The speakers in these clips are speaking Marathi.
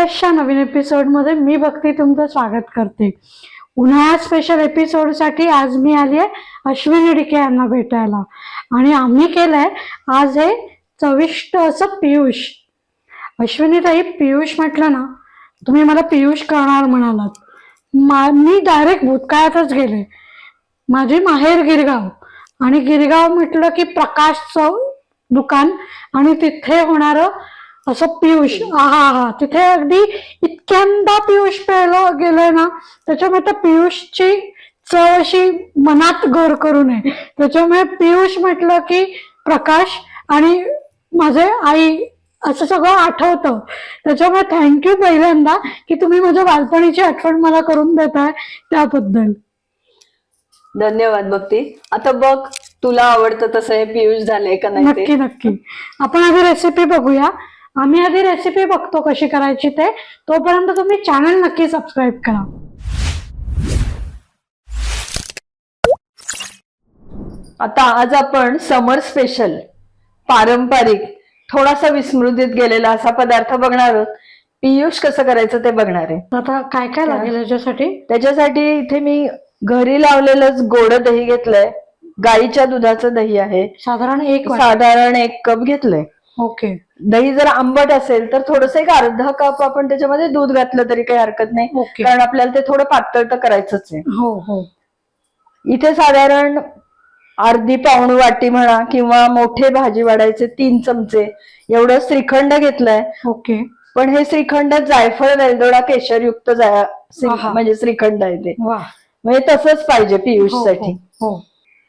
फ्रेशच्या नवीन एपिसोडमध्ये मी भक्ती तुमचं स्वागत करते. उन्हाळा स्पेशल एपिसोडसाठी आज मी आली आहे अश्विनी डिके यांना भेटायला. आणि आम्ही केलंय आज हे चविष्ट असं पियुष. अश्विनी ताई पियुष म्हटलं ना तुम्ही मला पियुष करणार म्हणालात. मा मी डायरेक्ट भूतकाळातच गेले. माझी माहेर गिरगाव. आणि गिरगाव म्हटलं की प्रकाशचं दुकान आणि तिथे होणारं असं पियुष हा हा तिथे अगदी इतक्यांदा पियुष प्यायला गेलंय ना त्याच्यामुळे त्या पियुषची चव अशी मनात घर करू नये. त्याच्यामुळे पियुष म्हटलं की प्रकाश आणि माझे आई असं सगळं आठवतं. त्याच्यामुळे थँक्यू पहिल्यांदा की तुम्ही माझ्या बालपणीची आठवण मला करून देताय त्याबद्दल. धन्यवाद भक्ती. आता बघ तुला आवडतं तसं हे पियुष झालंय का नाही नक्की नक्की. आपण आधी रेसिपी बघूया. आम्ही आधी रेसिपी बघतो कशी करायची ते. तोपर्यंत तुम्ही चॅनल नक्की सबस्क्राईब करा. आता आज आपण समर स्पेशल पारंपरिक थोडासा विस्मृतीत गेलेला असा पदार्थ बघणार आहोत. पियुष कसं करायचं ते बघणार आहे. आता काय काय लागेल याच्यासाठी? त्याच्यासाठी इथे मी घरी लावलेलंच गोड दही घेतलंय. गाईच्या दुधाचं दही आहे. साधारण एक. साधारण एक कप घेतलंय. ओके. दही जर आंबट असेल तर थोडस एक अर्धा कप आपण त्याच्यामध्ये दूध घातलं तरी काही हरकत नाही. ओके. कारण आपल्याला ते थोडं पातळ तर करायचंच आहे. हो हो. इथे साधारण अर्धी पाऊण वाटी म्हणा किंवा मोठे भाजी वाढायचे तीन चमचे एवढं श्रीखंड घेतलंय. ओके. पण हे श्रीखंड जायफळ वेलदोडा केशरयुक्त जा- श्री- आहा. म्हणजे श्रीखंड आहे ते. वा. म्हणजे तसंच पाहिजे पियुषसाठी हो, हो.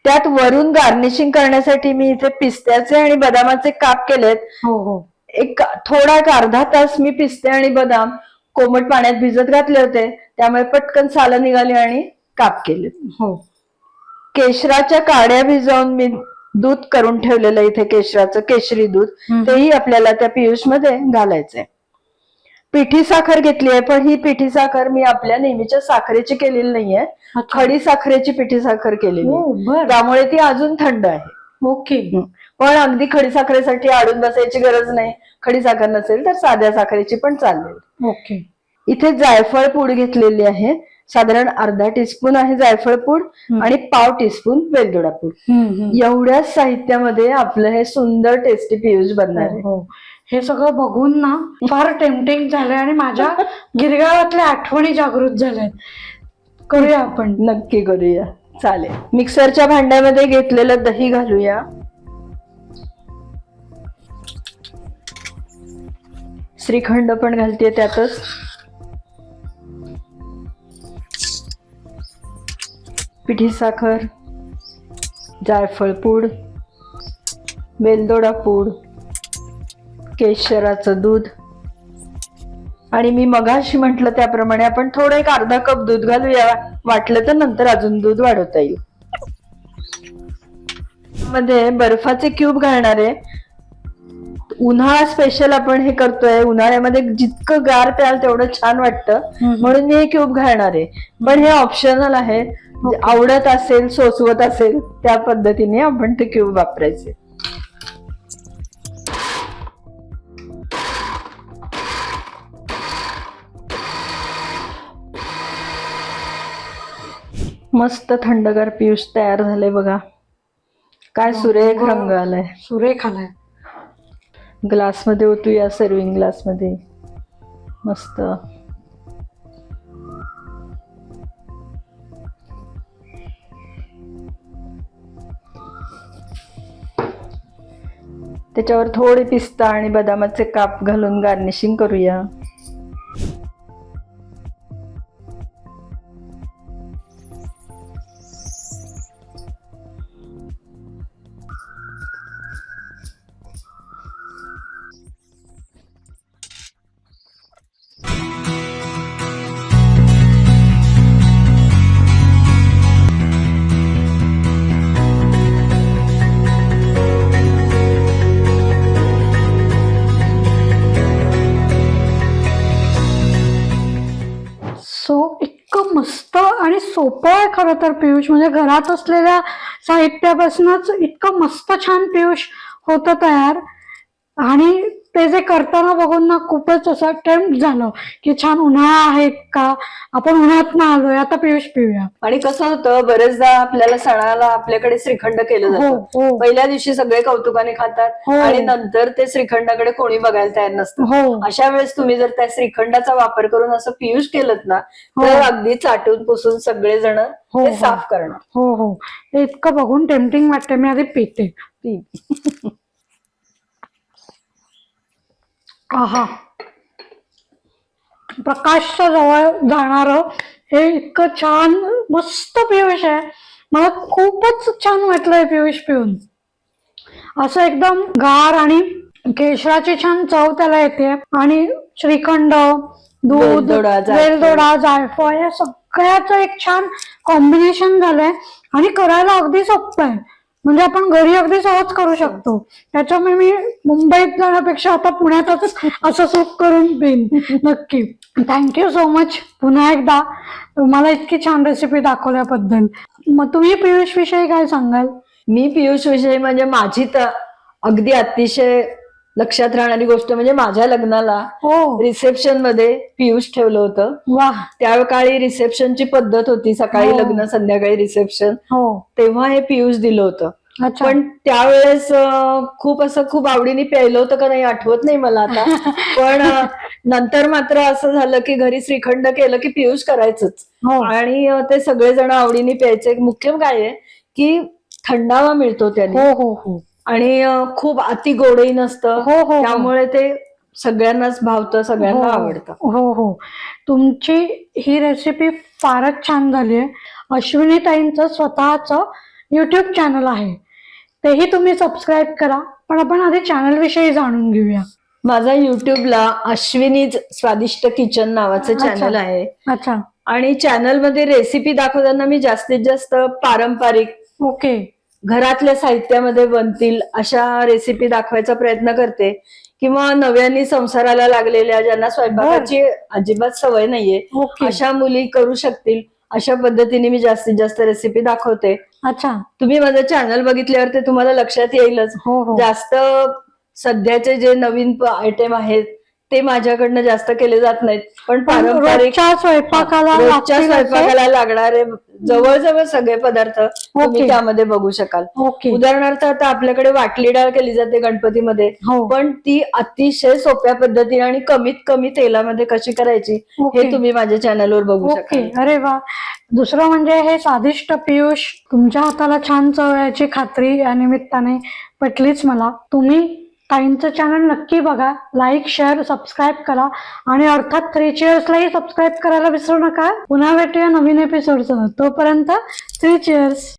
त्यात वरून गार्निशिंग करण्यासाठी मी इथे पिस्त्याचे आणि बदामाचे काप केलेत. हो हो. एक थोडा एक अर्धा तास मी पिस्ते आणि बदाम कोमट पाण्यात भिजत घातले होते. त्यामुळे पटकन सालं निघाली आणि काप केले हो. केशराच्या काड्या भिजवून मी दूध करून ठेवलेलं इथे केशराचं केशरी दूध. तेही आपल्याला त्या पियुषमध्ये घालायचंय. पिठी साखर घेतली आहे पण ही पिठी साखर मी आपल्या नेहमीच्या साखरेची केलेली नाहीये. खडी साखरेची पिठी साखर केलेली हो त्यामुळे ती अजून थंड आहे. ओके. पण अगदी खडी साखरेसाठी आडून बसायची गरज नाही. खडी साखर नसेल तर साध्या साखरेची पण चालेल. ओके. इथे जायफळ पूड घेतलेली आहे. साधारण अर्धा टीस्पून आहे जायफळ पूड. आणि पाव टीस्पून वेलदोडा पूड. एवढ्याच साहित्यामध्ये आपलं हे सुंदर टेस्टी पियुष बनणार आहे. हो सगळं बघून ना फार टेम्पटिंग झालंय आणि माझ्या गिरगावातल्या आठवणी जागृत झाल्यात. करूया आपण. नक्की करूया. चालेल. मिक्सरच्या भांड्यामध्ये घेतलेलं दही घालूया. श्रीखंड पण घालते त्यातच. पिठी साखर जायफळ पूड वेलदोडा पूड. केशराचं दूध. आणि मी मगाशी म्हटलं त्याप्रमाणे आपण थोडं एक अर्धा कप दूध घालूया. वाटलं तर नंतर अजून दूध वाढवता येईल. मध्ये बर्फाचे क्यूब घालणार आहे उन्हाळा स्पेशल आपण हे करतोय. उन्हाळ्यामध्ये जितकं गार प्याल तेवढं छान वाटतं. म्हणून मी हे क्यूब घालणार. आहे पण हे ऑप्शनल आहे. आवडत असेल सोसवत असेल त्या पद्धतीने आपण ते क्यूब वापरायचे. मस्त थंडगार पियुष तयार झाले बघा. काय सुरेख रंग आलाय. सुरेख आलाय. ग्लासमध्ये ओतूया सर्विंग ग्लासमध्ये मस्त. त्याच्यावर थोडे पिस्ता आणि बदामाचे काप घालून गार्निशिंग करूया. इतकं मस्त आणि सोपं आहे खरं तर पियुष. म्हणजे घरात असलेल्या साहित्यापासूनच इतकं मस्त छान पियुष होतं तयार. आणि ते जे करताना बघून ना खूपच असं टेम्प झालं की छान उन्हाळा आहे का? आपण उन्हात ना आलोय. आता पियुष पिऊया. आणि कसं होतं बरेचदा आपल्याला सणाला आपल्याकडे श्रीखंड केलं हो जातं. हो. पहिल्या दिवशी सगळे कौतुकाने खातात हो. आणि नंतर ते श्रीखंडाकडे कोणी बघायला तयार नसतं. हो. अशा वेळेस तुम्ही जर त्या श्रीखंडाचा वापर करून असं पियुष केलं ना हो. तर अगदी चाटून पुसून सगळेजण हो, ते हो. साफ करणार. हो हो. ते इतकं बघून टेम्पटिंग वाटते मी आधी पिते. आहा. प्रकाशच्या जवळ जाणार हे इतकं छान मस्त पियुष आहे. मला खूपच छान वाटलंय पियुष पिऊन. असं एकदम गार आणि केशराची छान चव त्याला येते. आणि श्रीखंड दूध. वेलदोडा जायफळ. या सगळ्याचं एक छान कॉम्बिनेशन झालंय. आणि करायला अगदी सोपं आहे. म्हणजे आपण घरी अगदी सहज करू शकतो. त्याच्यामुळे मी मुंबईत जाण्यापेक्षा आता पुण्यातच असं सुख करून देईन. नक्की. थँक्यू सो मच पुन्हा एकदा तुम्हाला इतकी छान रेसिपी दाखवल्याबद्दल. मग तुम्ही पियुष विषयी काय सांगाल? मी पियुष विषयी म्हणजे माझी तर अगदी अतिशय लक्षात राहणारी गोष्ट म्हणजे माझ्या लग्नाला हो. रिसेप्शनमध्ये पियुष ठेवलं होतं. वा. त्या काळी रिसेप्शनची पद्धत होती. सकाळी हो. लग्न संध्याकाळी रिसेप्शन हो. तेव्हा हे पियुष दिलं होतं. अच्छा. पण त्यावेळेस अं, खूप असं खूप आवडीने प्यायलं होतं का नाही आठवत नाही मला आता. पण अं, नंतर मात्र असं झालं की घरी श्रीखंड केलं की पियुष करायचंच. हो. आणि अं, ते सगळेजण आवडीने प्यायचे. मुख्य काय आहे की थंडावा मिळतो त्याने. हो हो हो. आणि खूप अति गोडही नसतं हो हो हो. त्यामुळे ते सगळ्यांनाच भावतं सगळ्यांना हो, आवडतं. हो हो. तुमची ही रेसिपी फारच छान झाली आहे. अश्विनी ताईंचं स्वतःचं युट्यूब चॅनल आहे. तेही तुम्ही सबस्क्राईब करा. पण आपण आधी चॅनल विषयी जाणून घेऊया. माझा युट्यूबला अश्विनीज स्वादिष्ट किचन नावाचं. चॅनल आहे. अच्छा. आणि चॅनलमध्ये रेसिपी दाखवताना मी जास्तीत जास्त पारंपरिक ओके. घरातल्या साहित्यामध्ये बनतील अशा रेसिपी दाखवायचा प्रयत्न करते. किंवा नव्याने संसाराला लागलेल्या ज्यांना स्वयंपाकाची अजिबात सवय नाहीये अशा मुली करू शकतील. अशा पद्धतीने मी जास्तीत जास्त रेसिपी दाखवते. अच्छा. तुम्ही माझं चॅनल बघितल्यावर ते तुम्हाला लक्षात येईलच. हो हो. जास्त सध्याचे जे नवीन आयटम आहेत ते माझ्याकडनं जास्त केले जात नाहीत. पण पारंपरिक स्वयंपाकाला रोजच्या स्वयंपाकाला लागणारे जवळजवळ सगळे पदार्थ तुम्ही. त्यामध्ये बघू शकाल. उदाहरणार्थ आता आपल्याकडे वाटली डाळ केली जाते गणपतीमध्ये हो. पण ती अतिशय सोप्या पद्धतीने आणि कमीत कमी तेलामध्ये कशी करायची. हे तुम्ही माझ्या चॅनलवर बघू शकाल. अरे वा. दुसरं म्हणजे हे स्वादिष्ट पियुष तुमच्या हाताला छान चव याची खात्री या निमित्ताने पटलीच मला. तुम्ही ताईंचं चॅनल नक्की बघा. लाईक शेअर सबस्क्राईब करा. आणि अर्थात थ्री चेअर्सलाही सबस्क्राईब करायला विसरू नका. पुन्हा भेटूया नवीन एपिसोडसह तोपर्यंत थ्री चेअर्स